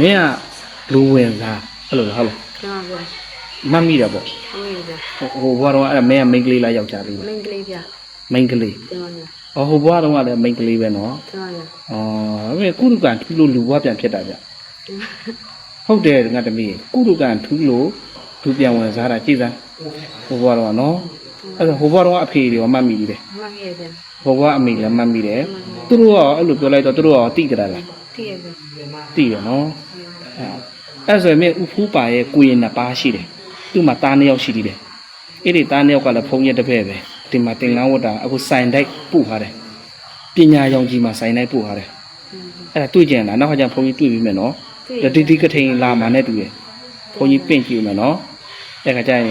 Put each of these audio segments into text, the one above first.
မင်းကလူဝင်လားအဲ့လိုလားဟုတ်လားကျွန်တော်ပြောမှတ်မိတာပေါ့ဟုတ်ပြီဗျာဟိုဟိုဘွားတော့အဲ့ဒါမင်းကမိန်းကလေးလားယောက်ျားလေးလားမင်းကလေးဗျာမိန်းကလေးကျွန်တော်ပြောအော်ဟိုဘွားတော့ကလည်းမိန်းကလေးပဲနော်ကျွန်တော်ပြောအော်အဲ့ကုရုကံထူးလို့လူဘွားပြန်ဖြစ်တာဗျဟုတ်တယ်ငါတမီးကုရုကံထူးလို့သူပြန်ဝင်စားတာကြည်စမ်းဟိုဘွားတော့ကနော်အဲ့ဒါဟိုဘွားတော့အဖေတွေရောမှတ်မိပြီတယ်မှန်ရဲ့ဗျာဟိုဘွားအမေလည်းမှတ်မိတယ်သူတို့ရောအဲ့လိုပြောလိုက်တော့သူတို့ရောတိကြတာလားတည့်ရဲ့ဗျာတိရနော် အဲ့ဆိုရင်မင်းဥဖူးပါရဲ့ကိုရင်နှစ်ပါးရှိတယ်သူ့မှာသားနှစ်ယောက်ရှိသေးတယ်အဲ့ဒီသားနှစ်ယောက်ကလည်းဖုံးရက်တစ်ဖက်ပဲဒီမှာတင်ငန်းဝတ်တာအခုစိုင်တိုက်ပို့ထားတယ်ပညာရောင်ကြီးမှာစိုင်တိုက်ပို့ထားတယ်အဲ့ဒါတွေ့ကြင်လားနောက်ခါကျဖုံးကြီးတွေ့ပြီးမယ်နော်ဒါတိတိကထိန်လာမှာနဲ့တူတယ်ဖုံးကြီးပင့်ကြည့်မယ်နော်အဲ့ခါကျရင်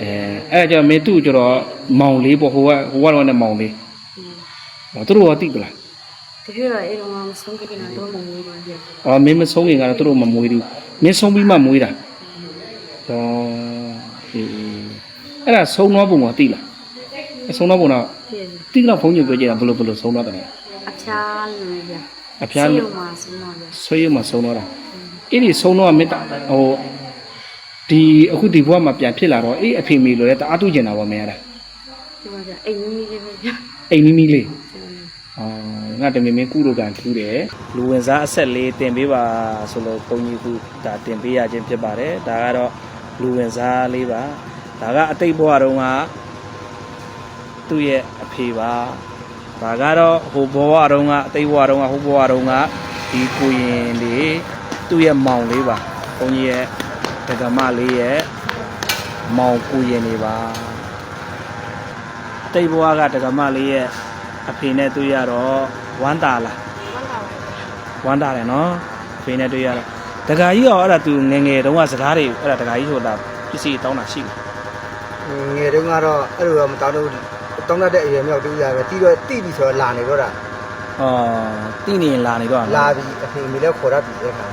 အဲအဲ့ဒါကြောင့်မင်းသူ့ကျတော့မောင်လေးပေါ့ဟိုကဟိုကတော့နဲ့မောင်လေးဟောသူတို့ရောတိပလား တပြည့်တော့အဲ့တော့မဆုံးကြနေတာတော့မမွေးပါဗျာ။အော်မင်းမဆုံးခင်ကတော့သူတို့မမွေးဘူး။မင်းဆုံးပြီးမှမွေးတာ။ဟောအေးအဲ့ဒါဆုံးတော့ပုံကတိလား။အဆုံးတော့ပုံတော့တည့်ရဲ့တိကတော့ဖုန်းညပြောကြတာဘယ်လိုဘယ်လိုဆုံးတော့တယ်လဲအဖျားလူဗျာ။အဖျားဆေးလို့ရုံမှာဆုံးတော့ဗျာဆွေးရမှာဆုံးတော့တာ။အဲ့ဒီဆုံးတော့မေတ္တာဟိုဒီအခုဒီဘဝမှာပြန်ဖြစ်လာတော့အေးအဖေမေလိုလဲတအားတူကျင်တာပေါ့မင်းရတာဒီပါဗျာအိမ်မီးမီးလေးပဲဗျာ။အိမ်မီမီလေး။ အော်ငါတမင်မင်းကုလိုကန်ထူးတယ်။လူဝင်စားအဆက်လေးတင်ပေးပါဆိုလို့ပုံကြီးခုဒါတင်ပေးရခြင်းဖြစ်ပါတယ်။ဒါကတော့လူဝင်စားလေးပါ။ဒါကအတိတ်ဘဝတုန်းကသူ့ရဲ့အဖေပါ။ဒါကတော့ဟိုဘဝတုန်းကအတိတ်ဘဝတုန်းကဟိုဘဝတုန်းကဒီကိုရင်လေးသူ့ရဲ့မောင်လေးပါ။ဘုန်းကြီးရဲ့ဒကမလေးရဲ့မောင်ကိုရင်လေးပါ။အတိတ်ဘဝကဒကမလေးရဲ့ အဖေနဲ့တွေ့ရတော့ဝမ်းတာလားဝမ်းတာတယ်နော်အဖေနဲ့တွေ့ရတော့ဒကာကြီးရောအဲ့ဒါသူငယ်ငယ်တုန်းကစကားတွေအဲ့ဒါဒကာကြီးဆိုတာပစ္စည်းတောင်းတာရှိတယ်ငယ်တုန်းကတော့အဲ့လိုတော့မတောင်းတော့ဘူးတောင်းတတ်တဲ့အရွယ်မြောက်တူရပဲတီးတော့တီးပြီဆိုတော့လာနေတော့တာအော်တိနေရင်လာနေတော့လာပြီအဖေအမေလည်းခေါ်တတ်ပြီအဲ့ခါ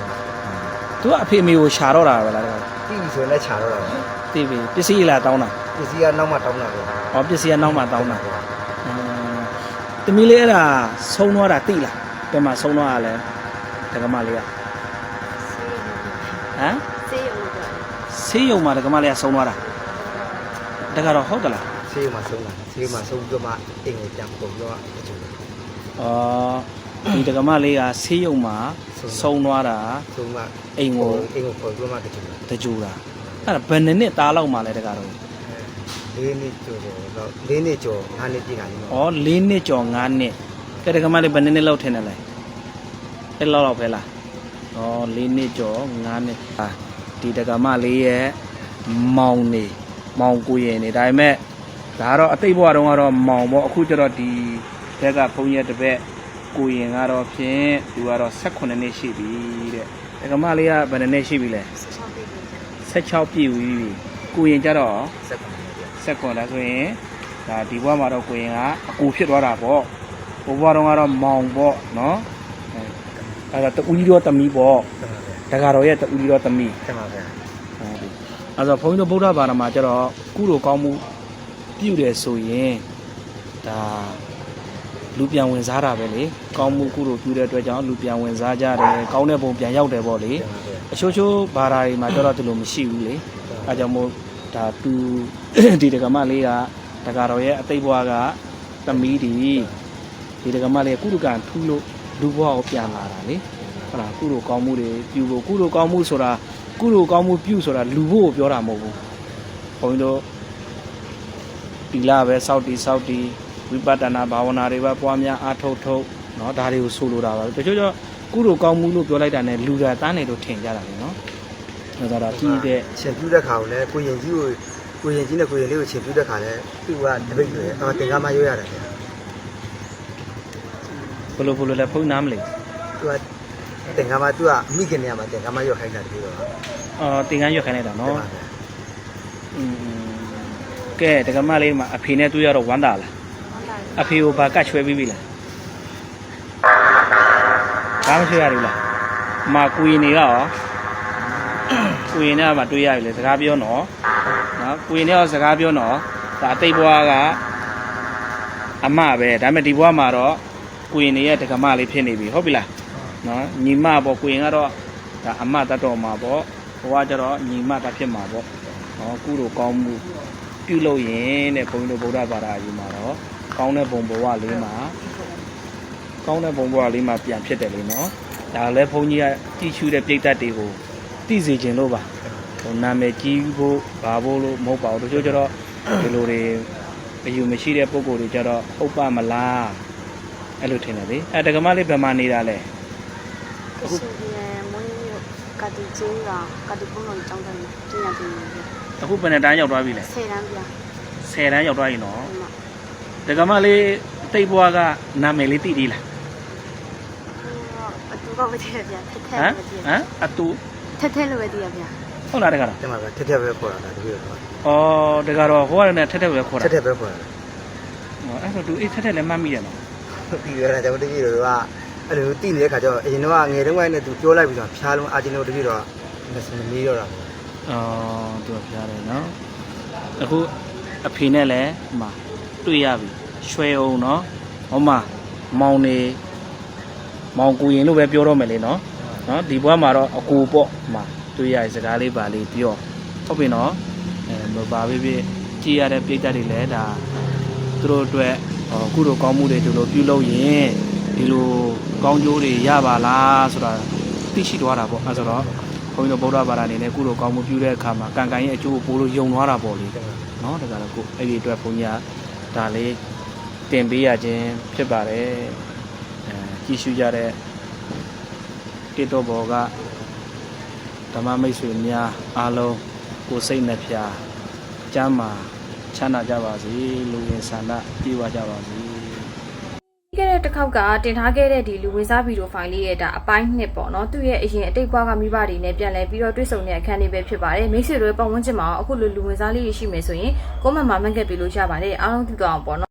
သူကအဖေအမေကိုရှာတော့တာပဲလားဒကာတီးပြီဆိုရင်လည်းခြာတော့တာပဲတိပြီပစ္စည်းလာတောင်းတာပစ္စည်းကနောက်မှတောင်းတာပဲဟောပစ္စည်းကနောက်မှတောင်းတာအင်း တမီးလေးအဲ့ဒါဆုံးသွားတာတိလားဘယ်မှာဆုံးသွားတာလဲဒကမလေးကဟမ်ဆေးရုံဗျာဆေးရုံမှာဒကမလေးကဆုံးသွားတာဒကတော့ဟုတ်ကလားဆေးမှာဆုံးလာဆေးမှာဆုံးပြီးတော့မှအိမ်ကိုပြန်ပုံပြီးတော့အကျိုးအော်ဒီဒကမလေးကဆေးရုံမှာဆုံးသွားတာဆုံးမှအိမ်ကိုအိမ်ကိုခေါ်ပြီးတော့မှတချို့တကြူတာအဲ့ဒါဘယ်နှစ်နှစ်သားလောက်မှလဲတကတော့ လေးနှစ်ကျော်ကျော်တော့လေးနှစ်ကျော်ငါးနှစ်ပြည့်တာလေးဩ၄နှစ်ကျော်၅နှစ်ကဲဒကမလေးဘယ်နှစ်နှစ်လောက်ထင်တယ်လဲအဲ့လောက်လောက်ပဲလားဩ၄နှစ်ကျော်၅နှစ်ဟာဒီဒကမလေးရဲ့မောင်နေမောင်ကိုရင်နေဒါပေမဲ့ဒါကတော့အတိတ်ဘဝတုန်းကတော့မောင်ပေါ့အခုကျတော့ဒီဘက်ကဘုန်းကြီးတစ်ပက်ကိုရင်ကတော့ဖြင့်သူကတော့18နှစ်ရှိပြီတဲ့ဒကမလေးကဘယ်နှစ်နှစ်ရှိပြီလဲ16ပြည့်ပြီကိုရင်ကြတော့စက်ကုန်တယ်ပြ ဆက်ခွန်လာဆိုရင်ဒါဒီဘဝမှာတော့ကိုရင်ကအကူဖြစ်သွားတာပေါ့ဘဝတော့ကတော့မောင်ပေါ့နော်အဲအဲ့ဒါတူကြီးတော့တမီပေါ့တကာတော်ရဲ့တူကြီးတော့တမီဆက်ပါဗျာအဲ့တော့ဘုန်းကြီးတို့ဗုဒ္ဓဘာသာမှာကျတော့ကုလိုကောင်းမှုပြုတယ်ဆိုရင်ဒါလူပြန်ဝင်စားတာပဲလေကောင်းမှုကုလိုပြုတဲ့အတွက်ကြောင့်လူပြန်ဝင်စားကြတယ်ကောင်းတဲ့ပုံပြန်ရောက်တယ်ပေါ့လေဆက်ပါဗျာအချို့ချို့ဘာသာတွေမှာကျတော့ဒီလိုမရှိဘူးလေအဲကြောင့်မို့ ဒါသူ ဒီဒကမလေးကဒကာတော်ရဲ့အသိဘွားကသမီးဒီဒီဒကမလေးကကုလကံထူးလို့လူဘွားကိုပြန်လာတာလေဟုတ်လားကုလိုကောင်းမှုတွေပြုဖို့ကုလိုကောင်းမှုဆိုတာကုလိုကောင်းမှုပြုဆိုတာလူဖို့ကိုပြောတာမဟုတ်ဘူးဘုန်းကြီးတို့ဒီလာပဲစောက်တီစောက်တီဝိပဿနာဘာဝနာတွေပဲပွားများအားထုတ်ထုတ်เนาะဒါတွေကိုဆိုလိုတာပါတချို့ကျတော့ကုလိုကောင်းမှုလို့ပြောလိုက်တာ ਨੇ လူတာတန်းနေလို့ထင်ကြတာလေเนาะ ဒါတော့ကြည့်တဲ့ချင်ပြူတဲ့ခါကိုလည်းကိုရင်ကြီးကိုကိုရင်ကြီးနဲ့ကိုရင်လေးကိုချင်ပြူတဲ့ခါလည်းသူကတပိတ်တွေအော်တင်ကားမရွေးရတယ်ဗျာဘလို့ဘလို့လဲဖုန်းနားမလဲသူကတင်ကားမသူကမိခင်နေရာမှာတင်ကားမရွက်ခိုင်းတာတပြီးတော့အော်တင်ကန်းရွက်ခိုင်းလိုက်တာနော်อืมကဲတက္ကမလေးမှာအဖေနဲ့တွေ့ရတော့ဝမ်းတာလားအဖေကိုဘာကတ်ချွဲပြီးပြီလားဘာမချွဲရဘူးလားအမကိုရင်နေကရော ကိုရင်နဲ့မှတွေ့ရပြီလေစကားပြောနော်နော်ကိုရင်နဲ့ရောစကားပြောနော်ဒါအတိတ်ဘွားကအမပဲဒါပေမဲ့ဒီဘွားမှာတော့ကိုရင်နေရဲ့တက္ကမလေးဖြစ်နေပြီဟုတ်ပြီလားနော်ညီမပေါ့ကိုရင်ကတော့ဒါအမတတ်တော်မှာပေါ့ဘဝကျတော့ညီမတတ်ဖြစ်မှာပေါ့ဟောကုလိုကောင်းမှုပြုလို့ရင်တဲ့ဘုန်းကြီးတို့ဗုဒ္ဓဘာသာအယူမှာတော့ကောင်းတဲ့ဘုံဘဝလေးမှာကောင်းတဲ့ဘုံဘဝလေးမှာပြန်ဖြစ်တယ်လေနော်ဒါလည်းဘုန်းကြီးကကြည်ရှုတဲ့ပြိတ္တတွေကို သိစေခြင်းလို့ပါဟိုနာမည်ကြီးဖို့ဘာဖို့လို့မဟုတ်ပါဘူးတချို့ကျတော့ဒီလိုတွေအယူမရှိတဲ့ပုံကိုယ်တွေကျတော့ဟုတ်ပါမလားအဲ့လိုထင်တယ်လေအဲတက္ကမလေးဘယ်မှာနေတာလဲကစီရဲမွေးမြို့ကတိကျင်းကကတိကုန်းတော်ကျောင်းတိုင်းကျင်းရပြီဗျာအခုဘယ်နှစ်တန်းရောက်သွားပြီလဲဆယ်တန်းဗျာ10တန်းရောက်သွားရင်တော့ဒီမှာတက္ကမလေးတိတ်ဘွားကနာမည်လေးသိသေးလားအတူကမတည့်ဗျာထက်ထဟက်မ်လို့ပဲတည့်ဟမ်အတူ ထက်ထက်လို့ပဲတည့်ရဗျာဟုတ်လားတက္ကရာအဲ့မှာကထက်ထက်ပဲခေါ်တာဒါတပည့်တော်ဩတက္ကရာဟိုကလည်းထက်ထက်ပဲခေါ်ထတာက်ထက်ပဲခေါ်တာဟောအဲ့တော့သူအေးထက်ထက်လည်းမှတ်မိတယ်နော်ပြီးရတာကျွန်တော်တပည့်တော်ကအဲ့လိုတိနေတဲ့ခါကျတော့အရင်တော့ငယ်တုန်းကလည်းသူပြောလိုက်ပြီးတော့ဖျားလုံးအာဂျင်တို့တပည့်တော်မစမီးတော့တာဩသူကဖျားတယ်နော်အခုအဖေနဲ့လည်းဟိုမှာတွေ့ရပြီရွှဲအောင်နော်ဟောမှာမောင်နေမောင်ကူရင်လို့ပဲပြောတော့မယ်လေနော် နော်ဒီဘွားမှာတော့အကူပေါ့ဟိုမှာတွေ့ရတဲ့စကားလေးပါလေးပြောဟုတ်ပြီနော်အဲမပါပဲပြကြည့်ရတဲ့ပြိတ္တတွေလည်းဒါသူတို့အတွက်ဟောကုလိုကောင်းမှုတွေဒီလိုပြုလုပ်ရင်ဒီလိုကောင်းကျိုးတွေရပါလားဆိုတာသိရှိသွားတာပေါ့အဲဆိုတော့ဘုန်းကြီးတို့ဗုဒ္ဓဘာသာအနေနဲ့ကုလိုကောင်းမှုပြုတဲ့အခါမှာကံကံရဲ့အကျိုးကိုပိုလို့ယုံသွားတာပေါ့လေနော်ဒါကြတော့ကိုအဲ့ဒီအတွက်ဘုန်းကြီးကဒါလေးတင်ပေးရခြင်းဖြစ်ပါတယ်အဲကြည့်ရှုကြတဲ့ တိတောဘောကဓမ္မမိတ်ဆွေများအားလုံးကိုယ်စိတ်နှဖျားကျမ်းမာချမ်းသာကြပါစေလူဝင်ဆန္ဒပြေဝကြပါစေပြီးခဲ့တဲ့တစ်ခေါက်ကတင်ထားခဲ့တဲ့ဒီလူဝင်စားဗီဒီယိုဖိုင်လေးရဲ့ဒါအပိုင်းနှစ်ပေါ့နော်သူ့ရဲ့အရင်အတိတ်ဘဝကမိဘတွေနဲ့ပြန်လဲပြီးတော့တွေ့ဆုံတဲ့အခန်းလေးပဲဖြစ်ပါတယ်မိတ်ဆွေတို့ရဲ့ပတ်ဝန်းကျင်မှာအခုလိုလူဝင်စားလေးရှိမယ်ဆိုရင်ကိုမမမန့်ကက်ပေးလို့ရပါတယ်အားလုံးသိကြအောင်ပေါ့နော်